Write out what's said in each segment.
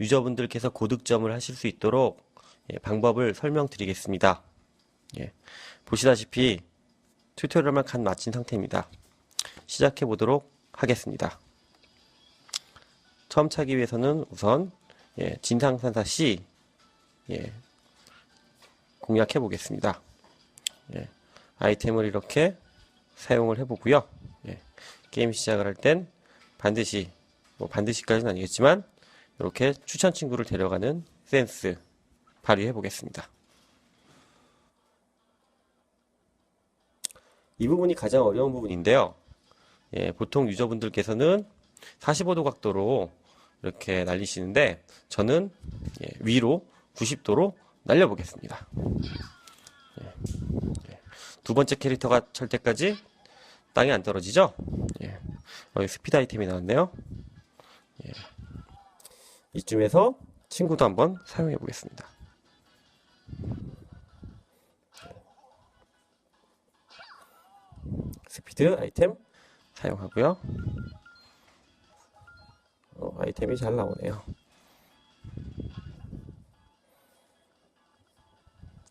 유저분들께서 고득점을 하실 수 있도록 예, 방법을 설명드리겠습니다. 예, 보시다시피 튜토리얼만 간 마친 상태입니다. 시작해 보도록 하겠습니다. 처음 차기 위해서는 우선 예, 진상산사 C 예, 공략해 보겠습니다. 예, 아이템을 이렇게 사용을 해보고요. 예, 게임 시작을 할 땐 반드시 뭐 반드시까지는 아니겠지만 이렇게 추천 친구를 데려가는 센스 발휘해 보겠습니다. 이 부분이 가장 어려운 부분인데요. 예, 보통 유저분들께서는 45도 각도로 이렇게 날리시는데 저는 예, 위로 90도로 날려보겠습니다. 예, 예. 두 번째 캐릭터가 찰 때까지 땅이 안 떨어지죠? 예. 여기 스피드 아이템이 나왔네요. 예. 이쯤에서 친구도 한번 사용해 보겠습니다. 스피드 아이템 사용하고요. 어, 아이템이 잘 나오네요.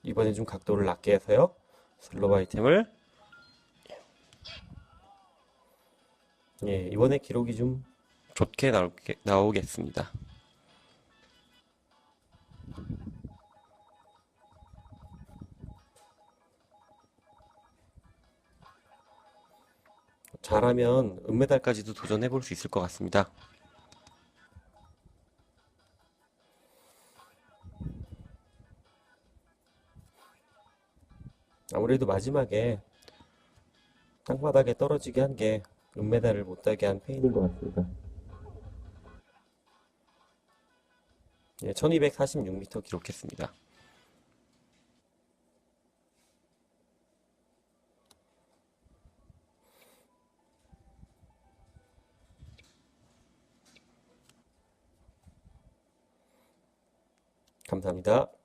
이번에 좀 각도를 낮게 해서요. 슬로우 아이템을 예, 이번에 기록이 좀 좋게 나오게, 나오겠습니다. 잘하면 은메달까지도 도전해 볼 수 있을 것 같습니다. 아무래도 마지막에 땅바닥에 떨어지게 한 게 은메달을 못 따게 한 페인인 것 같습니다. 예, 1246m 기록했습니다. 감사합니다.